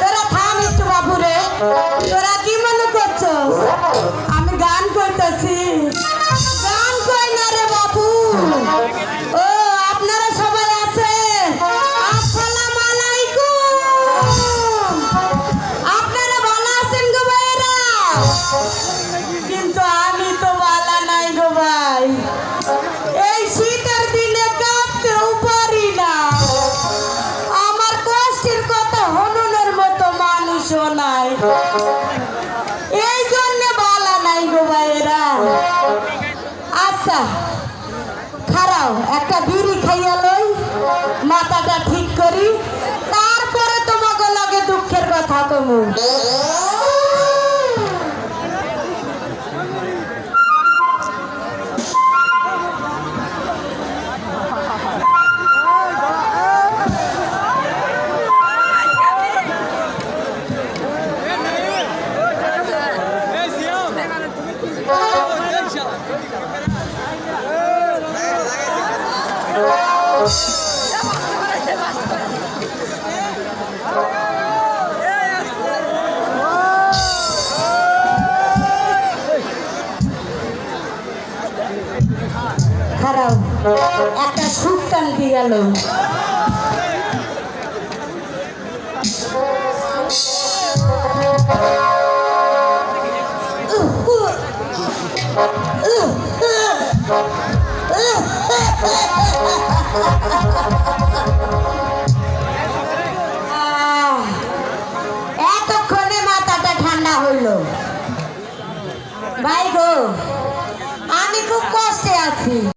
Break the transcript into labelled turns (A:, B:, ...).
A: তোরা থাম একটু বাবুরে। তোরা কি মনে করছ আমি গান করছি। এই জন্য বলা নাই গো ভাইরা আচ্ছা খারাও, একটা বিড়ি খাইয়া লই, মাথাটা ঠিক করি, তারপরে তোমাকে লাগে দুঃখের কথা কমু। খারাপ। একটা সুখ টানতে গেল। এতক্ষণে মাথাটা ঠান্ডা হইল। ভাই গো আমি খুব কষ্টে আছি।